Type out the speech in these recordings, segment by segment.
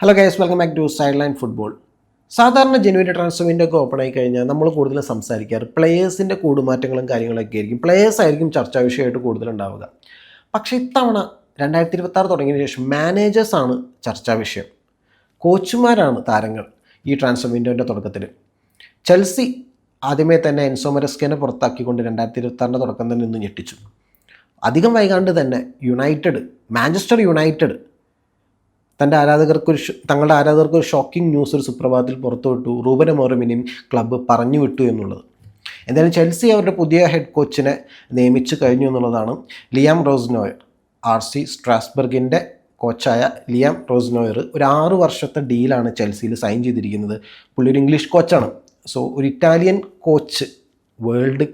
Hello guys welcome back to side line football സാധാരണ ജനുവരി transfer window open ആയി കഴിഞ്ഞാൽ നമ്മൾ കൂടുതലും സംസാരിക്കാറ് പ്ലേയേഴ്സിന്റെ കൂടുമാറ്റങ്ങളും കാര്യങ്ങളൊക്കെ ആയിരിക്കും. പ്ലേയേഴ്സ് ആയിരിക്കും ചർച്ചാ വിഷയമായിട്ട് കൂടുതലുണ്ടാവുക പക്ഷേ ഇത്തവണ രണ്ടായിരത്തി ഇരുപത്തി ആറ് തുടങ്ങിയതിന് ശേഷം മാനേജേഴ്സാണ് ചർച്ചാ വിഷയം. കോച്ചുമാരാണ് താരങ്ങൾ ഈ ട്രാൻസ്ഫർ വിൻഡോന്റെ തുടക്കത്തിൽ. ചെൽസി ആദ്യമേ തന്നെ എൻസോമരസ്കേനെ പുറത്താക്കിക്കൊണ്ട് രണ്ടായിരത്തി ഇരുപത്തി ആറിന്റെ തുടക്കം തന്നെ നിന്ന് ഞെട്ടിച്ചു. അധികം വൈകാണ്ട് തന്നെ യുണൈറ്റഡ് മാഞ്ചസ്റ്റർ യുണൈറ്റഡ് തന്റെ ആരാധകർക്ക് ഒരു തങ്ങളുടെ ആരാധകർക്ക് ഒരു ഷോക്കിംഗ് ന്യൂസ് ഒരു സുപ്രഭാതത്തിൽ പുറത്തുവിട്ടു റൂബൻ മോറമിനെയും ക്ലബ്ബ് പറഞ്ഞു വിട്ടു എന്നുള്ളത്. എന്തായാലും ചെൽസി അവരുടെ പുതിയ ഹെഡ് കോച്ചിനെ നിയമിച്ചു കഴിഞ്ഞു എന്നുള്ളതാണ് ലിയാം റോസ്നോയർ. ആർ സി സ്ട്രാസ്ബർഗിന്റെ കോച്ചായ ലിയാം റോസ്നോയർ ഒരു ആറ് വർഷത്തെ ഡീലാണ് ചെൽസിയിൽ സൈൻ ചെയ്തിരിക്കുന്നത്. പുള്ളി ഒരു ഇംഗ്ലീഷ് കോച്ചാണ് സോ ഒരു Italian coach world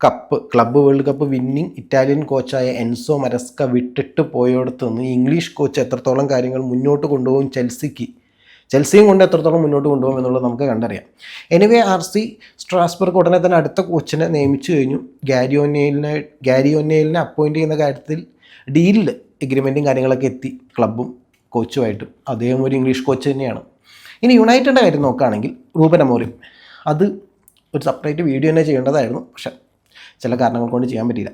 cup club world cup winning Italian കോച്ചായ Enzo Maresca വിട്ടിട്ട് പോയോടത്ത് നിന്ന് ഇംഗ്ലീഷ് കോച്ച് എത്രത്തോളം കാര്യങ്ങൾ മുന്നോട്ട് കൊണ്ടുപോകും ചെൽസിക്ക് ചെൽസിയും കൊണ്ട് എത്രത്തോളം മുന്നോട്ട് കൊണ്ടുപോകും എന്നുള്ളത് നമുക്ക് കണ്ടറിയാം. എനിവേ ആർ സി സ്ട്രാസ്ബർഗ് ഉടനെ തന്നെ അടുത്ത കോച്ചിനെ നിയമിച്ചു കഴിഞ്ഞു. ഗാരിയോനയിലിനെ ഗാരിയോനയിലിനെ അപ്പോയിന്റ് ചെയ്യുന്ന കാര്യത്തിൽ ഡീലിൽ എഗ്രിമെന്റും കാര്യങ്ങളൊക്കെ എത്തി ക്ലബ്ബും കോച്ചുമായിട്ടും അദ്ദേഹം ഒരു ഇംഗ്ലീഷ് കോച്ച് തന്നെയാണ്. ഇനി യുണൈറ്റഡ് കാര്യം നോക്കുകയാണെങ്കിൽ അമോറിം. അത് ഒരു സെപ്പറേറ്റ് വീഡിയോ തന്നെ ചെയ്യേണ്ടതായിരുന്നു. പക്ഷേ ചില കാരണങ്ങൾ കൊണ്ട് ചെയ്യാൻ പറ്റിയില്ല.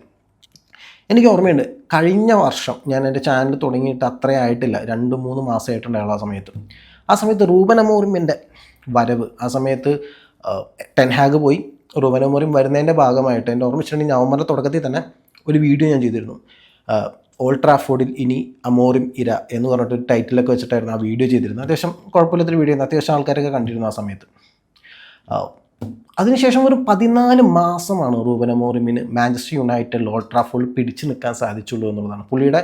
എനിക്ക് ഓർമ്മയുണ്ട് കഴിഞ്ഞ വർഷം ഞാൻ എന്റെ ചാനൽ തുടങ്ങിയിട്ട് അത്രേ ആയിട്ടില്ല രണ്ട് മൂന്ന് മാസമായിട്ടുണ്ടായുള്ള ആ സമയത്ത്. ആ സമയത്ത് റൂബൻ അമോറിമിന്റെ വരവ് ആ സമയത്ത് ടെൻഹാഗ് പോയി. റൂബൻ അമോറിം വരുന്നതിന്റെ ഭാഗമായിട്ട് എന്റെ ഓർമ്മ വെച്ചിട്ടുണ്ടെങ്കിൽ നവംബറിന്റെ തുടക്കത്തിൽ തന്നെ ഒരു വീഡിയോ ഞാൻ ചെയ്തിരുന്നു. ഓൾട്രാഫോർഡിൽ ഇനി അമോറിം ഇര എന്ന് പറഞ്ഞിട്ട് ടൈറ്റിലൊക്കെ വെച്ചിട്ടായിരുന്നു ആ വീഡിയോ ചെയ്തിരുന്നത്. അത്യാവശ്യം കുഴപ്പമില്ലാത്തൊരു വീഡിയോ ആയിരുന്നു. അത്യാവശ്യം ആൾക്കാരൊക്കെ കണ്ടിരുന്നു ആ സമയത്ത്. അതിനുശേഷം ഒരു പതിനാല് മാസമാണ് റൂബൻ അമോറിമിന് മാഞ്ചസ്റ്റർ യുണൈറ്റഡ് ഓൾഡ് ട്രാഫോർഡിൽ പിടിച്ചു നിൽക്കാൻ സാധിച്ചുള്ളൂ എന്നുള്ളതാണ്. പുള്ളിയുടെ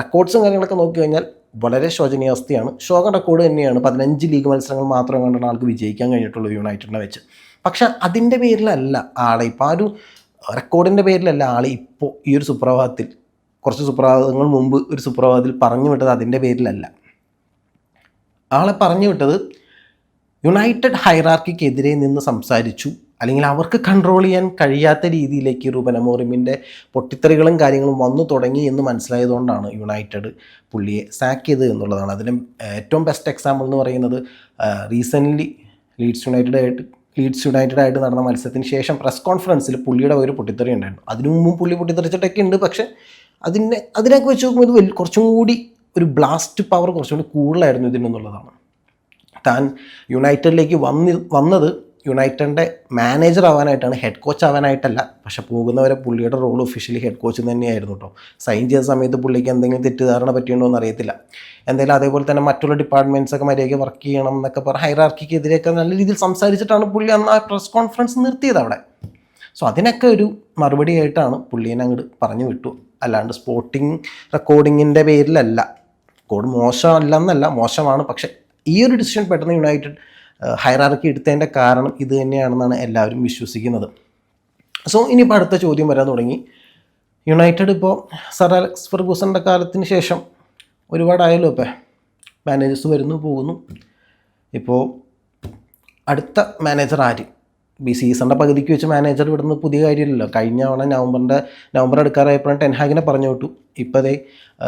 റെക്കോർഡ്സും കാര്യങ്ങളൊക്കെ നോക്കി കഴിഞ്ഞാൽ വളരെ ശോചനീയാവസ്ഥയാണ് ശോക റെക്കോർഡ് തന്നെയാണ്. പതിനഞ്ച് ലീഗ് മത്സരങ്ങൾ മാത്രം കണ്ടാണ് ആൾക്ക് വിജയിക്കാൻ കഴിഞ്ഞിട്ടുള്ളൂ യുണൈറ്റഡിനെ വെച്ച്. പക്ഷെ അതിന്റെ പേരിലല്ല ആളെ ഇപ്പോൾ ആ ഒരു റെക്കോർഡിന്റെ പേരിലല്ല ആളെ ഇപ്പോൾ ഈ ഒരു സുപ്രഭാതത്തിൽ കുറച്ച് സുപ്രഭാതങ്ങൾ മുമ്പ് ഒരു സുപ്രഭാതത്തിൽ പറഞ്ഞു വിട്ടത് അതിന്റെ പേരിലല്ല. ആളെ പറഞ്ഞു വിട്ടത് യുണൈറ്റഡ് ഹൈറാർക്കിക്കെതിരെ നിന്ന് സംസാരിച്ചു. അല്ലെങ്കിൽ അവർക്ക് കൺട്രോൾ ചെയ്യാൻ കഴിയാത്ത രീതിയിലേക്ക് റൂബൻ അമോറിമിന്റെ പൊട്ടിത്തെറികളും കാര്യങ്ങളും വന്നു തുടങ്ങി എന്ന് മനസ്സിലായതുകൊണ്ടാണ് യുണൈറ്റഡ് പുള്ളിയെ സാക്ക് ചെയ്തത് എന്നുള്ളതാണ്. അതിന് ഏറ്റവും ബെസ്റ്റ് എക്സാമ്പിൾ എന്ന് പറയുന്നത് റീസെന്റ്ലി ലീഡ്സ് യുണൈറ്റഡ് ആയിട്ട് ലീഡ്സ് യുണൈറ്റഡ് ആയിട്ട് നടന്ന മത്സരത്തിന് ശേഷം പ്രസ് കോൺഫറൻസിൽ പുള്ളിയുടെ ഒരു പൊട്ടിത്തെറി ഉണ്ടായിരുന്നു. അതിനു മുമ്പും പുള്ളി പൊട്ടിത്തെറിച്ചിട്ടൊക്കെ ഉണ്ട്. പക്ഷേ അതിനെ അതിനൊക്കെ വെച്ച് നോക്കുമ്പോൾ ഇത് കുറച്ചും കൂടി ഒരു ബ്ലാസ്റ്റ് പവർ കുറച്ചും കൂടി കൂടുതലായിരുന്നു ഇതിനെന്നുള്ളതാണ് താൻ യുണൈറ്റഡിലേക്ക് വന്നി വന്നത് യുണൈറ്റഡിന്റെ മാനേജർ ആവാനായിട്ടാണ് ഹെഡ് കോച്ച് ആവാനായിട്ടല്ല. പക്ഷെ പോകുന്നവരെ പുള്ളിയുടെ റോൾ ഒഫീഷ്യലി ഹെഡ് കോച്ച് തന്നെയായിരുന്നു കേട്ടോ സൈൻ ചെയ്ത സമയത്ത് പുള്ളിക്ക് എന്തെങ്കിലും തെറ്റിദ്ധാരണ പറ്റിയുണ്ടോ എന്ന് അറിയത്തില്ല. എന്തായാലും അതേപോലെ തന്നെ മറ്റുള്ള ഡിപ്പാർട്ട്മെന്റ്സൊക്കെ മര്യാദയ്ക്ക് വർക്ക് ചെയ്യണം എന്നൊക്കെ പറഞ്ഞ് ഹൈറാർക്കിക്കെതിരെയൊക്കെ നല്ല രീതിയിൽ സംസാരിച്ചിട്ടാണ് പുള്ളി അന്ന് ആ പ്രസ് കോൺഫറൻസ് നിർത്തിയത് അവിടെ. സോ അതിനൊക്കെ ഒരു മറുപടി ആയിട്ടാണ് പുള്ളീനെ അങ്ങോട്ട് പറഞ്ഞു വിട്ടു. അല്ലാണ്ട് സ്പോർട്ടിങ് റെക്കോർഡിങ്ങിന്റെ പേരിലല്ല. കോഡ് മോശമല്ല എന്നല്ല മോശമാണ്. പക്ഷെ ഈ ഒരു ഡിസിഷൻ പെട്ടെന്ന് യുണൈറ്റഡ് ഹൈറാർക്കി എടുത്തതിന്റെ കാരണം ഇത് തന്നെയാണെന്നാണ് എല്ലാവരും വിശ്വസിക്കുന്നത്. സോ ഇനിയിപ്പോൾ അടുത്ത ചോദ്യം വരാൻ തുടങ്ങി. യുണൈറ്റഡ് ഇപ്പോൾ സർ അലക്സ് ഫെർഗൂസന്റെ കാലത്തിന് ശേഷം ഒരുപാടായല്ലോ ഇപ്പോൾ മാനേജേഴ്സ് വരുന്നു പോകുന്നു. ഇപ്പോൾ അടുത്ത മാനേജർ ആര്? ഈ സീസണിന്റെ പകുതിക്ക് വെച്ച് മാനേജർ വിടുന്നത് പുതിയ കാര്യമില്ലല്ലോ. കഴിഞ്ഞ തവണ നവംബറിന്റെ നവംബർ എടുക്കാറായപ്പോഴാണ് ടെൻഹാഗിനെ പറഞ്ഞു വിട്ടു. ഇപ്പോൾ അതേ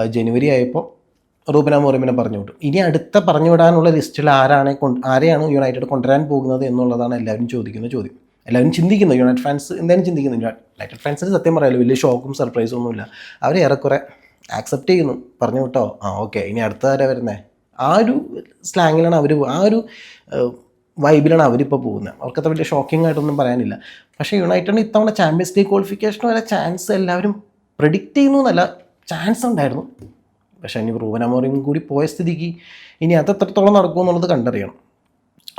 ജനുവരി ആയപ്പോൾ റൂബന മോറിമിനെ പറഞ്ഞു വിട്ടു. ഇനി അടുത്ത പറഞ്ഞു വിടാനുള്ള ലിസ്റ്റിൽ ആരാണ് ആരെയാണ് യുണൈറ്റഡ് കൊണ്ടുവരാൻ പോകുന്നത് എന്നുള്ളതാണ് എല്ലാവരും ചോദിക്കുന്ന ചോദ്യം. എല്ലാവരും ചിന്തിക്കുന്നത് യുണൈറ്റഡ് ഫാൻസ് എന്തായാലും ചിന്തിക്കുന്നു. യുണൈറ്റഡ് ഫാൻസിന് സത്യം പറയാലോ വലിയ ഷോക്കും സർപ്രൈസും ഒന്നുമില്ല. അവർ ഏറെക്കുറെ ആക്സെപ്റ്റ് ചെയ്യുന്നു. പറഞ്ഞു വിട്ടോ? ആ ഓക്കെ ഇനി അടുത്ത ആരാ വരുന്നത് ആ ഒരു സ്ലാങ്ങിലാണ് അവർ ആ ഒരു വൈബിലാണ് അവരിപ്പോൾ പോകുന്നത് അവർക്കത്ര വലിയ ഷോക്കിംഗ് ആയിട്ടൊന്നും പറയാനില്ല. പക്ഷേ യുണൈറ്റഡിന് ഇത്തവണ ചാമ്പ്യൻസ് ലീഗ് ക്വാളിഫിക്കേഷൻ വരെ ചാൻസ് എല്ലാവരും പ്രിഡിക്റ്റ് ചെയ്യുന്നു എന്നല്ല ചാൻസ് ഉണ്ടായിരുന്നു. പക്ഷേ ഇനി റൂബനമോറിയും കൂടി പോയ സ്ഥിതിക്ക് ഇനി അത് എത്രത്തോളം നടക്കുമെന്നുള്ളത് കണ്ടറിയണം.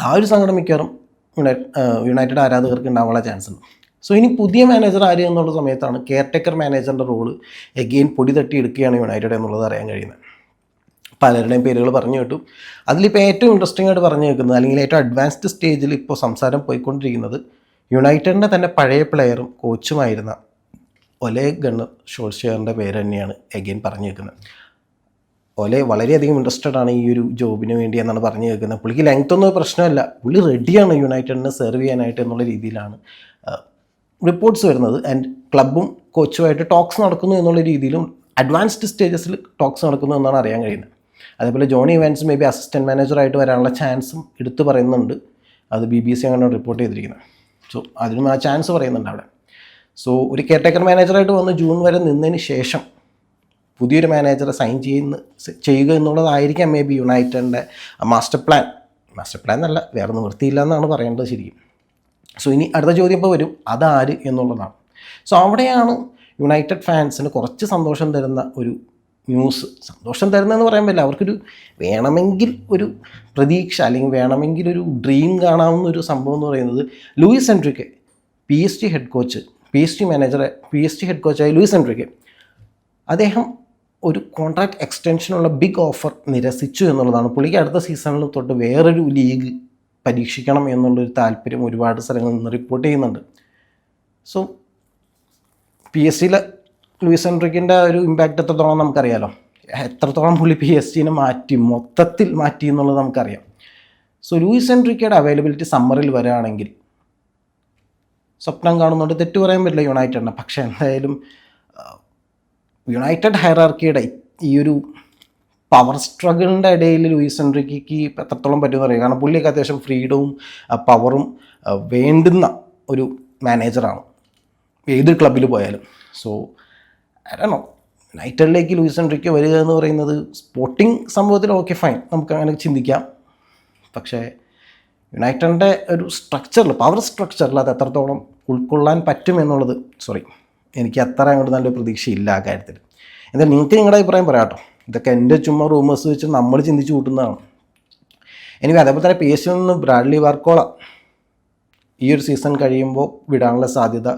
ആ ഒരു സങ്കടം മിക്കവാറും യുണൈറ്റ് യുണൈറ്റഡ് ആരാധകർക്ക് ഉണ്ടാവാനുള്ള ചാൻസ് ഉണ്ട്. സോ ഇനി പുതിയ മാനേജർ ആര് എന്നുള്ള സമയത്താണ് കെയർ ടേക്കർ മാനേജറിന്റെ റോൾ എഗെയിൻ പൊടി തട്ടി എടുക്കുകയാണ് യുണൈറ്റഡ് എന്നുള്ളത് അറിയാൻ കഴിയുന്നത്. പലരുടെയും പേരുകൾ പറഞ്ഞു കേട്ടു. അതിലിപ്പോൾ ഏറ്റവും ഇൻട്രസ്റ്റിംഗ് ആയിട്ട് പറഞ്ഞു കേൾക്കുന്നത് അല്ലെങ്കിൽ ഏറ്റവും അഡ്വാൻസ്ഡ് സ്റ്റേജിൽ ഇപ്പോൾ സംസാരം പോയിക്കൊണ്ടിരിക്കുന്നത് യുണൈറ്റഡിന്റെ തന്നെ പഴയ പ്ലെയറും കോച്ചുമായിരുന്ന ഒലേ ഗണ്ണർ ഷോൾഷെയറിന്റെ പേര് തന്നെയാണ് എഗെയിൻ പറഞ്ഞു കേൾക്കുന്നത് ഒലെ വളരെയധികം ഇൻട്രസ്റ്റഡ് ആണ് ഈ ഒരു ജോബിന് വേണ്ടി എന്നാണ് പറഞ്ഞു കേൾക്കുന്നത്. പുള്ളിക്ക് ലെങ്ത് ഒന്നും പ്രശ്നമല്ല. പുള്ളി റെഡിയാണ് യുണൈറ്റഡിനെ സെർവ് ചെയ്യാനായിട്ട് എന്നുള്ള രീതിയിലാണ്. റിപ്പോർട്ട്സ് വരുന്നത്. ആൻഡ് ക്ലബും കോച്ചുമായിട്ട് ടോക്സ് നടക്കുന്നു എന്നുള്ള രീതിയിലും അഡ്വാൻസ്ഡ് സ്റ്റേജസിൽ ടോക്സ് നടക്കുന്നു എന്നാണ് അറിയാൻ കഴിയുന്നത്. അതേപോലെ Johnny Evans maybe assistant മാനേജറായിട്ട് വരാനുള്ള ചാൻസും എടുത്തു പറയുന്നുണ്ട്. അത് ബി ബി സി അങ്ങനെ റിപ്പോർട്ട് ചെയ്തിരിക്കുന്നത്. സോ അതിനും ആ ചാൻസ് പറയുന്നുണ്ട് അവിടെ. സോ ഒരു കെയർടേക്കർ മാനേജറായിട്ട് വന്ന് ജൂൺ വരെ നിന്നതിന് ശേഷം പുതിയൊരു മാനേജറെ സൈൻ ചെയ്യുന്ന ചെയ്യുക എന്നുള്ളതായിരിക്കാം മേ ബി യുണൈറ്റഡിന്റെ മാസ്റ്റർ പ്ലാൻ. മാസ്റ്റർ പ്ലാൻ എന്നല്ല വേറെ നിവൃത്തിയില്ല എന്നാണ് പറയേണ്ടത് ശരിക്കും. സോ ഇനി അടുത്ത ചോദ്യം ഇപ്പോൾ വരും അതാര് എന്നുള്ളതാണ്. സോ അവിടെയാണ് യുണൈറ്റഡ് ഫാൻസിന് കുറച്ച് സന്തോഷം തരുന്ന ഒരു ന്യൂസ്. സന്തോഷം തരുന്നതെന്ന് പറയാൻ പറ്റില്ല അവർക്കൊരു വേണമെങ്കിൽ ഒരു പ്രതീക്ഷ അല്ലെങ്കിൽ വേണമെങ്കിൽ ഒരു ഡ്രീം കാണാവുന്ന ഒരു സംഭവം എന്ന് പറയുന്നത് Luis Enrique P S T head coach P S T മാനേജറെ P S T head കോച്ചായ ലൂയിസ് എൻട്രിക്ക്. അദ്ദേഹം ഒരു കോൺട്രാക്ട് എക്സ്റ്റൻഷനുള്ള ബിഗ് ഓഫർ നിരസിച്ചു എന്നുള്ളതാണ്. പുള്ളിക്ക് അടുത്ത സീസണിൽ തൊട്ട് വേറൊരു ലീഗ് പരീക്ഷിക്കണം എന്നുള്ളൊരു താല്പര്യം ഒരുപാട് സ്ഥലങ്ങളിൽ നിന്ന് റിപ്പോർട്ട് ചെയ്യുന്നുണ്ട്. സോ പി എസ് സിയിലെ ലൂയിസ് എൻട്രിക്കിന്റെ ഒരു ഇമ്പാക്റ്റ് എത്രത്തോളം നമുക്കറിയാലോ? എത്രത്തോളം പുള്ളി പി എസ് സിനെ മാറ്റി മൊത്തത്തിൽ മാറ്റി എന്നുള്ളത് നമുക്കറിയാം. സോ ലൂയിസ് എൻട്രിക്കയുടെ അവൈലബിലിറ്റി സമ്മറിൽ വരികയാണെങ്കിൽ സ്വപ്നം കാണുന്നുണ്ട്. തെറ്റ് പറയാൻ പറ്റില്ല യുണൈറ്റഡിനെ. പക്ഷേ എന്തായാലും യുണൈറ്റഡ് ഹൈറാർക്കിയുടെ ഈ ഒരു പവർ സ്ട്രഗിളിന്റെ ഇടയിൽ ലൂയിസ് എൻട്രിക്ക് എത്രത്തോളം പറ്റുമെന്ന് അറിയാം. കാരണം പുള്ളിയൊക്കെ അത്യാവശ്യം ഫ്രീഡവും പവറും വേണ്ടുന്ന ഒരു മാനേജറാണ് ഏത് ക്ലബിൽ പോയാലും. സോ അരണോ യുണൈറ്റഡിലേക്ക് ലൂയിസ് എൻട്രിക്ക് വരിക എന്ന് പറയുന്നത് സ്പോർട്ടിംഗ് സംഭവത്തിൽ ഓക്കെ ഫൈൻ നമുക്ക് അങ്ങനെ ചിന്തിക്കാം. പക്ഷേ യുണൈറ്റഡിന്റെ ഒരു സ്ട്രക്ചറിൽ പവർ സ്ട്രക്ചറിൽ അത് എത്രത്തോളം ഉൾക്കൊള്ളാൻ പറ്റും എന്നുള്ളത് സോറി എനിക്ക് അത്ര അങ്ങോട്ട് നല്ലൊരു പ്രതീക്ഷയില്ല ആ കാര്യത്തിൽ. എന്തായാലും നിങ്ങൾക്ക് നിങ്ങളുടെ അഭിപ്രായം പറയാം കേട്ടോ. ഇതൊക്കെ എന്റെ ചുമ്മാ റൂമേഴ്സ് വെച്ച് നമ്മൾ ചിന്തിച്ച് കൂട്ടുന്നതാണ്. എനിക്ക് അതേപോലെ തന്നെ പി എസ് നിന്ന് ബ്രാഡ്ലി വാർക്കോള ഈ ഒരു സീസൺ കഴിയുമ്പോൾ വിടാനുള്ള സാധ്യത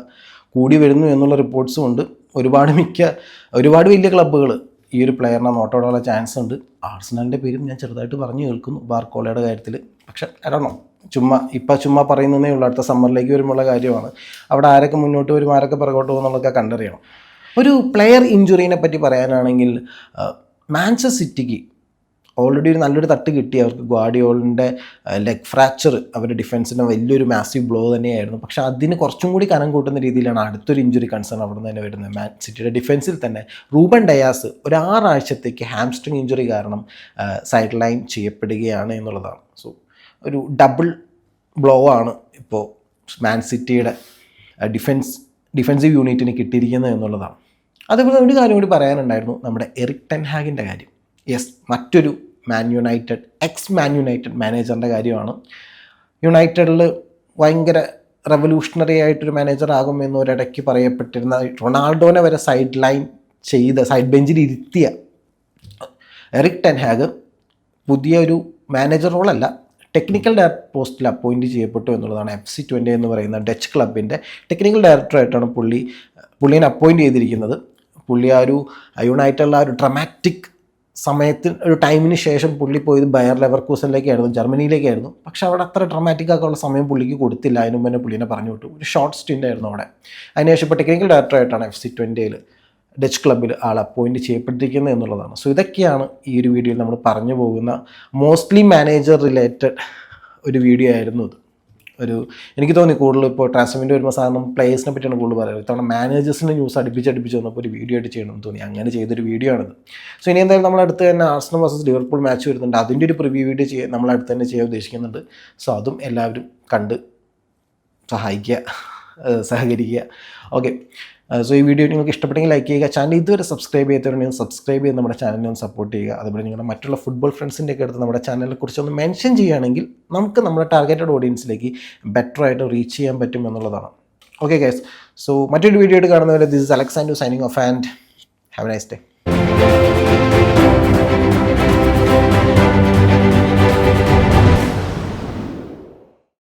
കൂടി വരുന്നു എന്നുള്ള റിപ്പോർട്ട്സും ഉണ്ട്. ഒരുപാട് മിക്ക ഒരുപാട് വലിയ ക്ലബ്ബുകൾ ഈ ഒരു പ്ലെയറിനെ നോട്ടോടാനുള്ള ചാൻസ് ഉണ്ട്. ആർസണലിന്റെ പേരും ഞാൻ ചെറുതായിട്ട് പറഞ്ഞു കേൾക്കുന്നു ബാർക്കോളയുടെ കാര്യത്തിൽ പക്ഷെ അരണോ ചുമ്മാ ഇപ്പം ചുമ്മാ പറയുന്നതേ ഉള്ളൂ അടുത്ത സമ്മറിലേക്ക് വരുമ്പോഴുള്ള കാര്യമാണ്. അവിടെ ആരൊക്കെ മുന്നോട്ട് വരും ആരൊക്കെ പുറകോട്ട് പോകുന്നുള്ളതൊക്കെ കണ്ടറിയണം. ഒരു പ്ലെയർ ഇഞ്ചുറീനെ പറ്റി പറയാനാണെങ്കിൽ മാഞ്ചസ്റ്റർ സിറ്റിക്ക് ഓൾറെഡി ഒരു നല്ലൊരു തട്ട് കിട്ടി. അവർക്ക് ഗ്വാഡിയോളിന്റെ ലെഗ് ഫ്രാക്ചർ അവരുടെ ഡിഫൻസിന് വലിയൊരു മാസീവ് ബ്ലോ തന്നെയായിരുന്നു. പക്ഷേ അതിന് കുറച്ചും കൂടി കനം കൂട്ടുന്ന രീതിയിലാണ് അടുത്തൊരു ഇഞ്ചുറി കൺസേൺ അവിടെ നിന്ന് തന്നെ വരുന്നത്. മാൻ സിറ്റിയുടെ ഡിഫൻസിൽ തന്നെ റൂബൻ ഡയാസ് ഒരു ആറാഴ്ചത്തേക്ക് ഹാംസ്ട്രിങ് ഇഞ്ചുറി കാരണം സൈഡ് ലൈൻ ചെയ്യപ്പെടുകയാണ് എന്നുള്ളതാണ്. സോ ഒരു ഡബിൾ ബ്ലോ ആണ് ഇപ്പോൾ മാൻ സിറ്റിയുടെ ഡിഫൻസ് ഡിഫൻസീവ് യൂണിറ്റിന് കിട്ടിയിരിക്കുന്നത് എന്നുള്ളതാണ്. അതേപോലെ ഒരു കാര്യം കൂടി പറയാനുണ്ടായിരുന്നു നമ്മുടെ എറിക് ടെൻഹാഗിന്റെ കാര്യം. യെസ് മറ്റൊരു Man United ex Man United മാനേജറിന്റെ കാര്യമാണ്. യുണൈറ്റഡിൽ ഭയങ്കര റെവല്യൂഷണറി ആയിട്ടൊരു മാനേജർ ആകും എന്ന് ഒരിടയ്ക്ക് പറയപ്പെട്ടിരുന്ന റൊണാൾഡോനെ വരെ സൈഡ് ലൈൻ ചെയ്ത് സൈഡ് ബെഞ്ചിൽ ഇരുത്തിയ എറിക് ടെൻഹാഗ് പുതിയൊരു മാനേജർ റോളല്ല ടെക്നിക്കൽ ഡയറക്ടർ പോസ്റ്റിൽ അപ്പോയിന്റ് ചെയ്യപ്പെട്ടു എന്നുള്ളതാണ് എഫ് സി ട്വന്റി എന്ന് പറയുന്ന ഡച്ച് ക്ലബിന്റെ ടെക്നിക്കൽ ഡയറക്ടറായിട്ടാണ് പുള്ളി പുള്ളീനെ അപ്പോയിന്റ് ചെയ്തിരിക്കുന്നത്. പുള്ളി ആ ഒരു യുണൈറ്റഡിലെ ആ ഒരു ഡ്രമാറ്റിക് സമയത്തിന് ഒരു ടൈമിന് ശേഷം പുള്ളി പോയത് ബയർ ലെവർ ലെവർക്കൂസനിലേക്കായിരുന്നു ജർമ്മനിയിലേക്കായിരുന്നു. പക്ഷെ അവിടെ അത്ര ഡ്രമാറ്റിക് ആക്കാനുള്ള സമയം പുള്ളിക്ക് കൊടുത്തില്ല. അതിനു മുന്നേ പുള്ളിനെ പറഞ്ഞു വിട്ടു. ഒരു ഷോർട്ട് സ്റ്റിന്റ് ആയിരുന്നു അവിടെ. അതിനുശേഷം ഇപ്പോൾ ടെക്നിക്കൽ ഡയറക്ടറായിട്ടാണ് എഫ് സി ട്വന്റിയിൽ ഡച്ച് ക്ലബ്ബിൽ ആൾ അപ്പോയിന്റ് ചെയ്യപ്പെട്ടിരിക്കുന്നത് എന്നുള്ളതാണ്. സോ ഇതൊക്കെയാണ് ഈ ഒരു വീഡിയോയിൽ നമ്മൾ പറഞ്ഞു പോകുന്ന മോസ്റ്റ്ലി മാനേജർ റിലേറ്റഡ് ഒരു വീഡിയോ ആയിരുന്നു ഇത്. ഒരു എനിക്ക് തോന്നി കൂടുതൽ ഇപ്പോൾ ട്രാൻസ്ഫോമിന്റെ വരുമ്പോൾ സാധാരണ പ്ലേയേഴ്സിനെ പറ്റിയാണ് കൂടുതൽ പറയുന്നത് ഇത്തവണ മാനേജേഴ്സിന്റെ ന്യൂസ് അടുപ്പിച്ച് അടുപ്പിച്ച് വന്നപ്പോൾ ഒരു വീഡിയോ ആയിട്ട് ചെയ്യണമെന്ന് തോന്നി. അങ്ങനെ ചെയ്തൊരു വീഡിയോ ആണിത്. സോ ഇനി എന്തായാലും നമ്മളടുത്ത് തന്നെ ആർസണൽ വേഴ്സസ് ലിവർപൂൾ മാച്ച് വരുന്നുണ്ട്. അതിന്റെ ഒരു പ്രിവ്യൂ വീഡിയോ ചെയ്യാൻ നമ്മളടുത്ത് തന്നെ ചെയ്യാൻ ഉദ്ദേശിക്കുന്നുണ്ട്. സോ അതും എല്ലാവരും കണ്ട് സഹായിക്കുക സഹകരിക്കുക. ഓക്കെ സോ ഈ വീഡിയോ നിങ്ങൾക്ക് ഇഷ്ടപ്പെട്ടെങ്കിൽ ലൈക്ക് ചെയ്യുക. ചാനൽ ഇതുവരെ സബ്സ്ക്രൈബ് ചെയ്യാത്തവരുണ്ടെങ്കിൽ സബ്സ്ക്രൈബ് ചെയ്ത് നമ്മുടെ ചാനലിനെ ഒന്ന് സപ്പോർട്ട് ചെയ്യുക. അതുപോലെ നിങ്ങളുടെ മറ്റുള്ള ഫുട്ബോൾ ഫ്രണ്ട്സിന്റെ ഒക്കെ അടുത്ത് നമ്മുടെ ചാനലിനെ കുറിച്ച് ഒന്ന് മെൻഷൻ ചെയ്യുകയാണെങ്കിൽ നമുക്ക് നമ്മുടെ ടാർഗറ്റഡ് ഓഡിയൻസിലേക്ക് ബെറ്റർ ആയിട്ട് റീച്ച് ചെയ്യാൻ പറ്റും എന്നുള്ളതാണ്. ഓക്കെ ഗൈസ് സോ മറ്റൊരു വീഡിയോ ആയിട്ട് കാണുന്നവരെ this is Alexander signing off and have nice day